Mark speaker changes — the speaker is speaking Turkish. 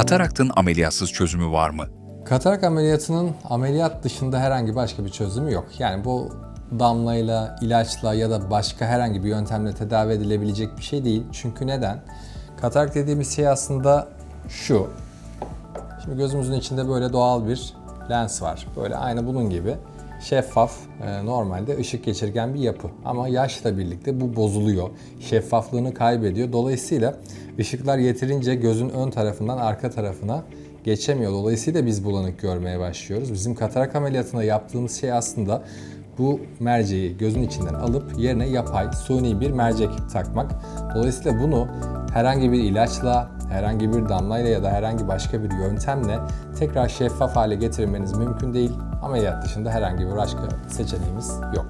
Speaker 1: Kataraktın ameliyatsız çözümü var mı?
Speaker 2: Katarak ameliyatının ameliyat dışında herhangi başka bir çözümü yok. Yani bu damlayla, ilaçla ya da başka herhangi bir yöntemle tedavi edilebilecek bir şey değil. Çünkü neden? Katarak dediğimiz şey aslında şu. Şimdi gözümüzün içinde böyle doğal bir lens var. Böyle aynı bunun gibi şeffaf, e, normalde ışık geçirgen bir yapı. Ama yaşla birlikte bu bozuluyor. Şeffaflığını kaybediyor. Dolayısıyla ışıklar yeterince gözün ön tarafından arka tarafına geçemiyor. Dolayısıyla biz bulanık görmeye başlıyoruz. Bizim katarak ameliyatında yaptığımız şey aslında bu merceği gözün içinden alıp yerine yapay, suni bir mercek takmak. Dolayısıyla bunu herhangi bir ilaçla, herhangi bir damlayla ya da herhangi başka bir yöntemle tekrar şeffaf hale getirmeniz mümkün değil. Ameliyat dışında herhangi bir başka seçeneğimiz yok.